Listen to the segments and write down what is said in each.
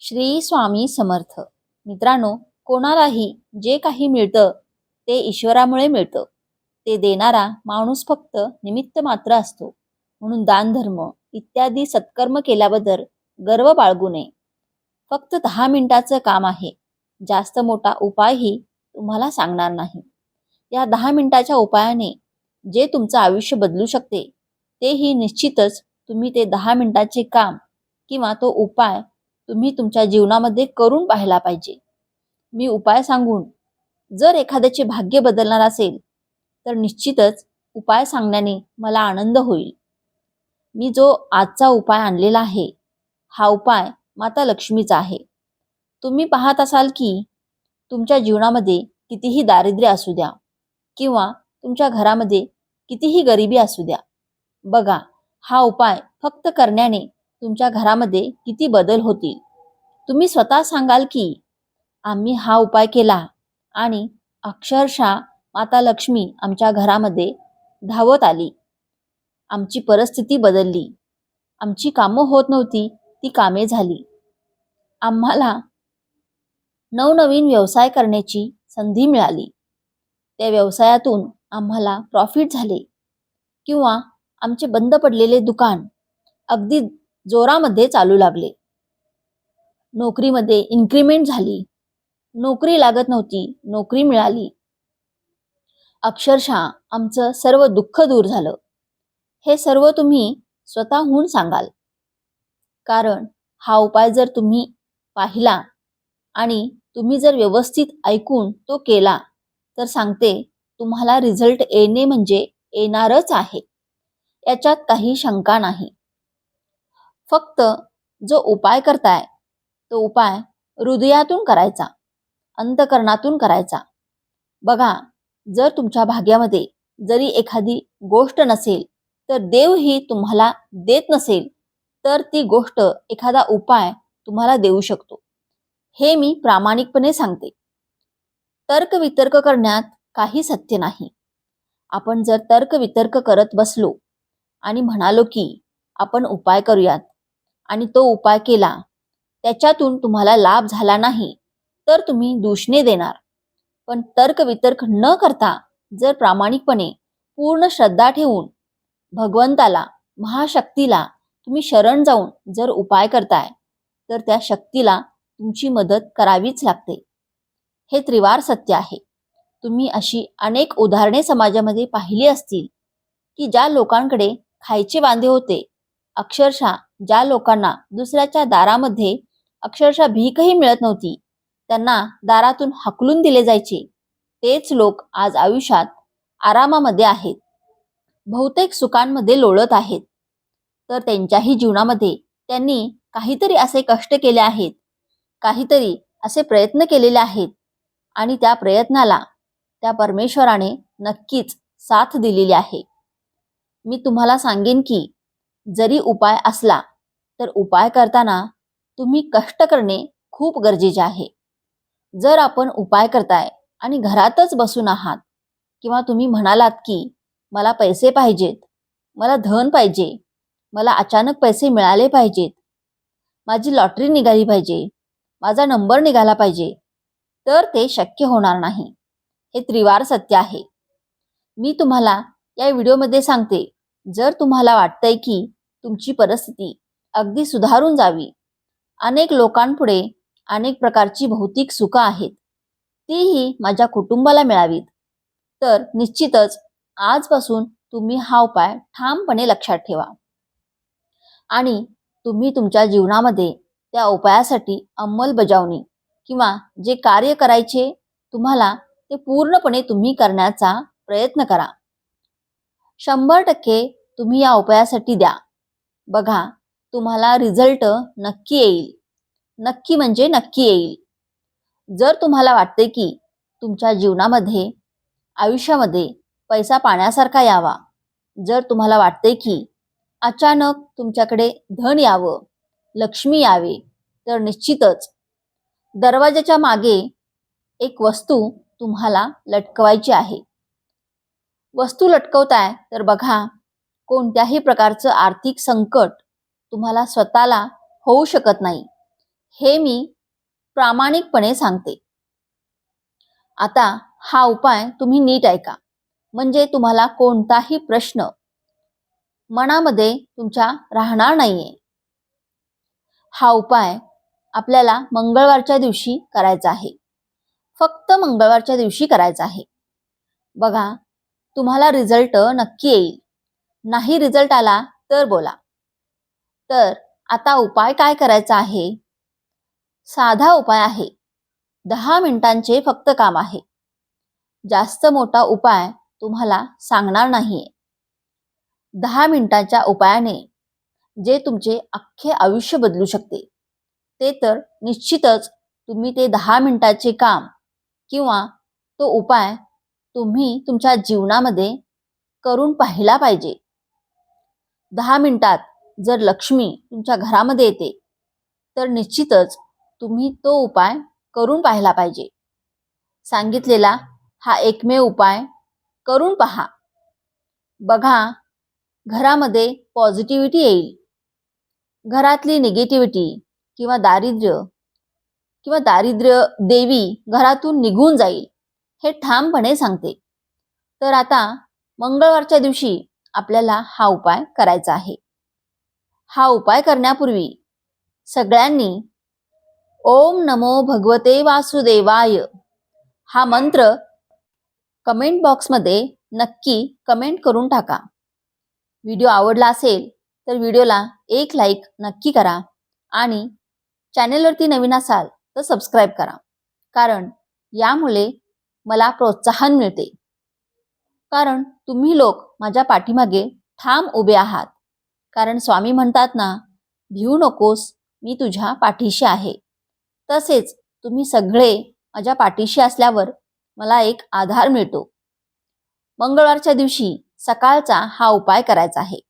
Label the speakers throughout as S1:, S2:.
S1: श्री स्वामी समर्थ. मित्रांनो कोणालाही जे काही मिळतं ते ईश्वरामुळे मिळतं. ते देणारा माणूस फक्त निमित्त मात्र असतो. म्हणून दानधर्म इत्यादी सत्कर्म केल्याबद्दल गर्व बाळगू नये. फक्त दहा मिनिटाचं काम आहे. जास्त मोठा उपायही तुम्हाला सांगणार नाही. या दहा मिनिटाच्या उपायाने जे तुमचं आयुष्य बदलू शकते तेही निश्चितच तुम्ही ते दहा मिनिटाचे काम किंवा तो उपाय तुम्ही तुमच्या जीवनामध्ये करून पाहायला पाहिजे. मी उपाय सांगून जर एखाद्याचे भाग्य बदलणार असेल तर निश्चितच उपाय सांगण्याने मला आनंद होईल. मी जो आजचा उपाय आणलेला आहे हा उपाय माता लक्ष्मीचा आहे. तुम्ही पाहत असाल की तुमच्या जीवनामध्ये कितीही दारिद्र्य असू द्या किंवा तुमच्या घरामध्ये कितीही गरिबी असू द्या बघा हा उपाय फक्त करण्याने तुमच्या घरामध्ये किती बदल होतील? तुम्ही स्वतः सांगाल की आम्ही हा उपाय केला आणि अक्षरशः माता लक्ष्मी आमच्या घरामध्ये धावत आली. आमची परिस्थिती बदलली. आमची कामं होत नव्हती ती कामे झाली. आम्हाला नवनवीन व्यवसाय करण्याची संधी मिळाली. त्या व्यवसायातून आम्हाला प्रॉफिट झाले किंवा आमचे बंद पडलेले दुकान अगदी जोरामध्ये चालू लागले. नोकरीमध्ये इन्क्रीमेंट झाली. नोकरी लागत नव्हती. नोकरी मिळाली. अक्षरशः आमचं सर्व दुःख दूर झालं. हे सर्व तुम्ही स्वतःहून सांगाल. कारण हा उपाय जर तुम्ही पाहिला आणि तुम्ही जर व्यवस्थित ऐकून तो केला तर सांगते तुम्हाला रिझल्ट येणे म्हणजे येणारच आहे. याच्यात काही शंका नाही. फक्त जो उपाय करताय तो उपाय हृदयातून करायचा अंतकरणातून करायचा. बघा जर तुमच्या भाग्यामध्ये जरी एखादी गोष्ट नसेल तर देव ही तुम्हाला देत नसेल तर ती गोष्ट एखादा उपाय तुम्हाला देऊ शकतो. हे मी प्रामाणिकपणे सांगते. तर्क वितर्क करण्यात काही सत्य नाही. आपण जर तर्क वितर्क करत बसलो आणि म्हणालो की आपण उपाय करूयात आणि तो उपाय केला. त्याच्यातून तुम्हाला लाभ झाला नाही तर तुम्ही दूषणे देणार. पण तर्क वितर्क न करता जर प्रामाणिकपणे पूर्ण श्रद्धा ठेवून भगवंताला महाशक्तीला तुम्ही शरण जाऊन जर उपाय करताय तर त्या शक्तीला तुमची मदत करावीच लागते. हे त्रिवार सत्य आहे. तुम्ही अशी अनेक उदाहरणे समाजामध्ये पाहिली असतील की ज्या लोकांकडे खायचे वांदे होते अक्षरशः ज्या लोकांना दुसऱ्याच्या दारामध्ये अक्षरशः भीकही मिळत नव्हती त्यांना दारातून हकलून दिले जायचे. तेच लोक आज आयुष्यात आरामामध्ये आहेत. बहुतेक सुखांमध्ये लोळत आहेत. तर त्यांच्याही जीवनामध्ये त्यांनी काहीतरी असे कष्ट केले आहेत काहीतरी असे प्रयत्न केलेले आहेत आणि त्या प्रयत्नाला त्या परमेश्वराने नक्कीच साथ दिलेली आहे. मी तुम्हाला सांगेन की जरी उपाय असला तर उपाय करताना तुम्ही कष्ट करणे खूप गरजेचे आहे. जर आपण उपाय करताय आणि घरातच बसून आहात किंवा तुम्ही म्हणालात की मला पैसे पाहिजेत मला धन पाहिजे मला अचानक पैसे मिळाले पाहिजेत माझी लॉटरी निघाली पाहिजे माझा नंबर निघाला पाहिजे तर ते शक्य होणार नाही. हे त्रिवार सत्य आहे. मी तुम्हाला या व्हिडिओमध्ये सांगते जर तुम्हाला वाटतंय की तुमची परिस्थिती अगदी सुधारून जावी. अनेक लोकांपुढे अनेक प्रकारची भौतिक सुखं आहेत. तीही माझ्या कुटुंबाला मिळावीत. तर निश्चितच आजपासून तुम्ही हा उपाय ठामपणे लक्षात ठेवा. आणि तुम्ही तुमच्या जीवनामध्ये त्या उपायासाठी अंमलबजावणी किंवा जे कार्य करायचे तुम्हाला ते पूर्णपणे तुम्ही करण्याचा प्रयत्न करा. शंभर टक्के तुम्ही या उपायासाठी द्या. बघा तुम्हाला रिझल्ट नक्की येईल. नक्की म्हणजे नक्की येईल. जर तुम्हाला वाटते की तुमच्या जीवनामध्ये आयुष्यामध्ये पैसा पाण्यासारखा यावा जर तुम्हाला वाटते की अचानक तुमच्याकडे धन यावं लक्ष्मी यावे तर निश्चितच दरवाजाच्या मागे एक वस्तू तुम्हाला लटकवायची आहे. वस्तू लटकवताय तर बघा कोणत्याही प्रकारचं आर्थिक संकट तुम्हाला स्वतःला होऊ शकत नाही. हे मी प्रामाणिकपणे सांगते. आता हा उपाय तुम्ही नीट ऐका. म्हणजे तुम्हाला कोणताही प्रश्न मनामध्ये तुमच्या राहणार नाहीये. हा उपाय आपल्याला मंगळवारच्या दिवशी करायचा आहे. फक्त मंगळवारच्या दिवशी करायचा आहे. बघा तुम्हाला रिझल्ट नक्की येईल. नाही रिझल्ट आला तर बोला. तर आता उपाय काय करायचा आहे? साधा उपाय आहे. दहा मिनिटांचे फक्त काम आहे. जास्त मोठा उपाय तुम्हाला सांगणार नाहीये. दहा मिनिटांच्या उपायाने जे तुमचे अख्खे आयुष्य बदलू शकते. ते तर निश्चितच तुम्ही ते दहा मिनिटाचे काम किंवा तो उपाय तुम्ही तुमच्या जीवनामध्ये करून पाहिला पाहिजे. दहा मिनिटात जर लक्ष्मी तुमच्या घरामध्ये येते तर निश्चितच तुम्ही तो उपाय करून पाहिला पाहिजे. सांगितलेला हा एकमेव उपाय करून पहा. बघा घरामध्ये पॉझिटिव्हिटी येईल. घरातली निगेटिव्हिटी किंवा दारिद्र्य किंवा दारिद्र्य देवी घरातून निघून जाईल हे ठामपणे सांगते. तर आता मंगळवारच्या दिवशी आपल्याला हा उपाय करायचा आहे. हा उपाय करण्यापूर्वी सगळ्यांनी ओम नमो भगवते वासुदेवाय हा मंत्र कमेंट बॉक्समध्ये नक्की कमेंट करून टाका. व्हिडिओ आवडला असेल तर व्हिडिओला एक लाईक नक्की करा आणि चॅनेलवरती नवीन असाल तर सबस्क्राईब करा. कारण यामुळे मला प्रोत्साहन मिळते. कारण तुम्ही लोक माझ्या पाठीमागे ठाम उभे आहात. कारण स्वामी म्हणतात ना भिऊ नकोस मी तुझ्या पाठीशी आहे. तसेच तुम्ही सगळे माझ्या पाठीशी असल्यावर मला एक आधार मिळतो. मंगळवारच्या दिवशी सकाळचा हा उपाय करायचा आहे.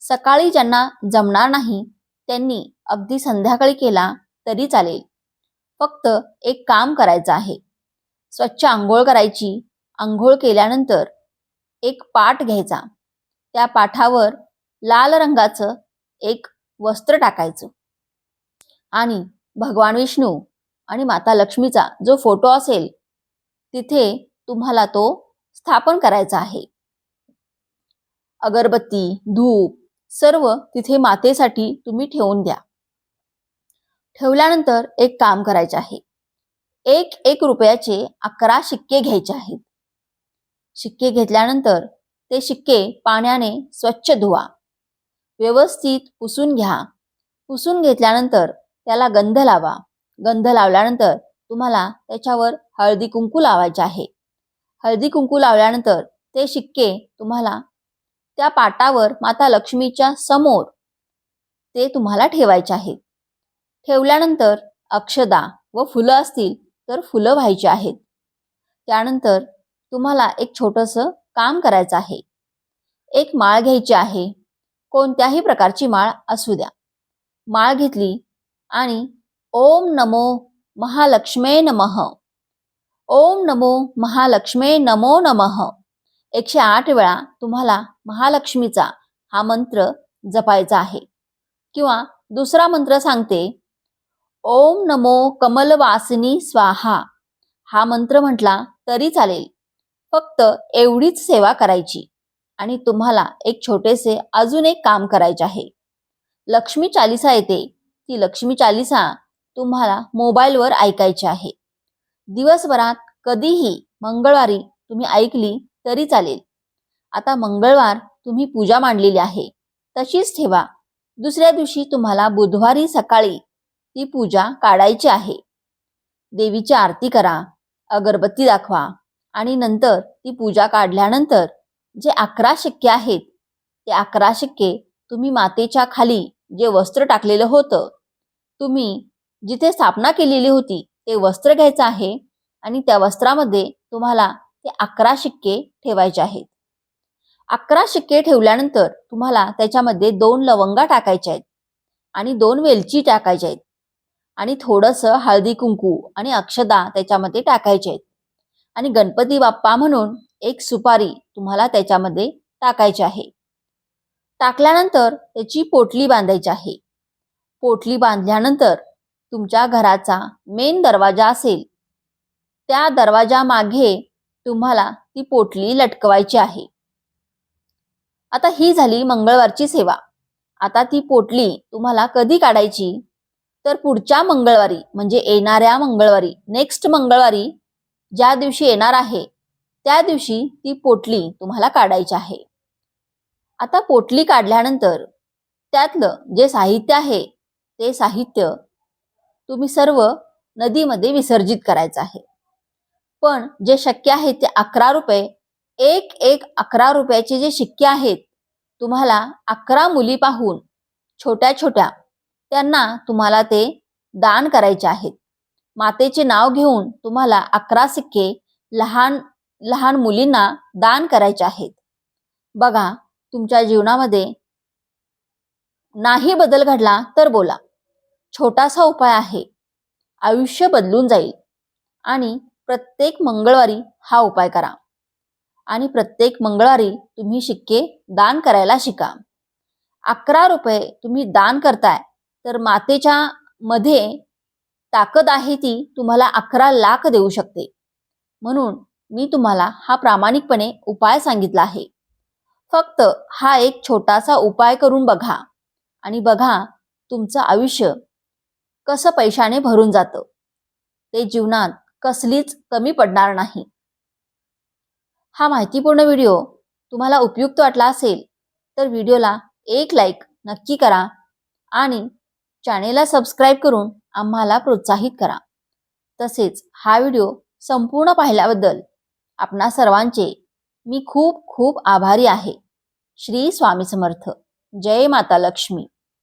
S1: सकाळी ज्यांना जमणार नाही त्यांनी अगदी संध्याकाळी केला तरी चालेल. फक्त एक काम करायचं आहे. स्वच्छ आंघोळ करायची. आंघोळ केल्यानंतर एक पाठ घ्यायचा. त्या पाठावर लाल रंगाचं एक वस्त्र टाकायचं. आणि भगवान विष्णू आणि माता लक्ष्मीचा जो फोटो असेल तिथे तुम्हाला तो स्थापन करायचा आहे. अगरबत्ती धूप सर्व तिथे मातेसाठी तुम्ही ठेवून द्या. ठेवल्यानंतर एक काम करायचे आहे. एक एक रुपयाचे अकरा शिक्के घ्यायचे आहेत. शिक्के घेतल्यानंतर ते शिक्के पाण्याने स्वच्छ धुवा. व्यवस्थित पुसून घ्या. पुसून घेतल्यानंतर त्याला गंध लावा. गंध लावल्यानंतर तुम्हाला त्याच्यावर हळदी कुंकू लावायचे आहे. हळदी कुंकू लावल्यानंतर ते शिक्के तुम्हाला त्या पाटावर माता लक्ष्मीच्या समोर ते तुम्हाला ठेवायचे आहेत. ठेवल्यानंतर अक्षदा व फुलं असतील तर फुलं व्हायची आहेत. त्यानंतर तुम्हाला एक छोटंसं काम करायचं आहे. एक माळ घ्यायची आहे. कोणत्याही प्रकारची माळ असू द्या. माळ घेतली आणि ओम नमो महालक्ष्मे नमः. ओम नमो महालक्ष्मे नमो नमः. एकशे आठ वेळा तुम्हाला महालक्ष्मीचा हा मंत्र जपायचा आहे. किंवा दुसरा मंत्र सांगते. ओम नमो कमलवासिनी स्वाहा. हा मंत्र म्हटला तरी चालेल. फक्त एवढीच सेवा करायची आणि तुम्हाला एक छोटेसे अजून एक काम करायचे आहे. लक्ष्मी चालिसा येते. ती लक्ष्मी चालिसा तुम्हाला मोबाईलवर ऐकायची आहे. दिवसभरात कधीही मंगळवारी तुम्ही ऐकली तरी चालेल. आता मंगळवार तुम्ही पूजा मांडलेली आहे. तशीच ठेवा. दुसऱ्या दिवशी तुम्हाला बुधवारी सकाळी ती पूजा काढायची आहे. देवीची आरती करा. अगरबत्ती दाखवा. आणि नंतर ती पूजा काढल्यानंतर जे अकरा शिक्के आहेत ते अकरा शिक्के तुम्ही मातेच्या खाली जे वस्त्र टाकलेलं होतं तुम्ही जिथे स्थापना केलेली होती ते वस्त्र घ्यायचं आहे आणि त्या वस्त्रामध्ये तुम्हाला ते अकरा शिक्के ठेवायचे आहेत. अकरा शिक्के ठेवल्यानंतर तुम्हाला त्याच्यामध्ये दोन लवंगा टाकायच्या आहेत आणि दोन वेलची टाकायच्या आहेत आणि थोडंसं हळदी कुंकू आणि अक्षदा त्याच्यामध्ये टाकायचे आहेत. आणि गणपती बाप्पा म्हणून एक सुपारी तुम्हाला त्याच्यामध्ये टाकायची आहे. टाकल्यानंतर त्याची पोटली बांधायची आहे. पोटली बांधल्यानंतर तुमच्या घराचा मेन दरवाजा असेल. त्या दरवाजा मागे तुम्हाला ती पोटली लटकवायची आहे. आता ही झाली मंगळवारची सेवा. आता ती पोटली तुम्हाला कधी काढायची? तर पुढच्या मंगळवारी म्हणजे येणाऱ्या मंगळवारी नेक्स्ट मंगळवारी ज्या दिवशी येणार आहे त्या दिवशी ती पोटली तुम्हाला काढायची आहे. आता पोटली काढल्यानंतर त्यातलं जे साहित्य आहे ते साहित्य तुम्ही सर्व नदीमध्ये विसर्जित करायचं आहे. पण जे शक्य आहे ते अकरा रुपये एक एक अकरा रुपयाचे जे शिक्के आहेत तुम्हाला अकरा मुली पाहून छोट्या छोट्या त्यांना तुम्हाला ते दान करायचे आहेत. मातेचे नाव घेऊन तुम्हाला अकरा सिक्के लहान लहान मुलींना दान करायचे आहेत. बघा तुमच्या जीवनामध्ये नाही बदल घडला तर बोला. छोटासा उपाय आहे. आयुष्य बदलून जाईल. आणि प्रत्येक मंगळवारी हा उपाय करा. आणि प्रत्येक मंगळवारी तुम्ही शिक्के दान करायला शिका. अकरा रुपये तुम्ही दान करताय तर मातेच्या मध्ये ताकद आहे ती तुम्हाला अकरा लाख देऊ शकते. म्हणून मी तुम्हाला हा प्रामाणिकपणे उपाय सांगितला आहे. फक्त हा एक छोटासा उपाय करून बघा आणि बघा तुमचं आयुष्य कसं पैशाने भरून जातं. ते जीवनात कसलीच कमी पडणार नाही. हा माहितीपूर्ण व्हिडिओ तुम्हाला उपयुक्त वाटला असेल तर व्हिडिओला एक लाईक नक्की करा आणि चॅनेलला सबस्क्राईब करून आम्हाला प्रोत्साहित करा. तसेच हा व्हिडिओ संपूर्ण पाहिल्याबद्दल आपणा सर्वांचे मी खूप खूप आभारी आहे. श्री स्वामी समर्थ. जय माता लक्ष्मी.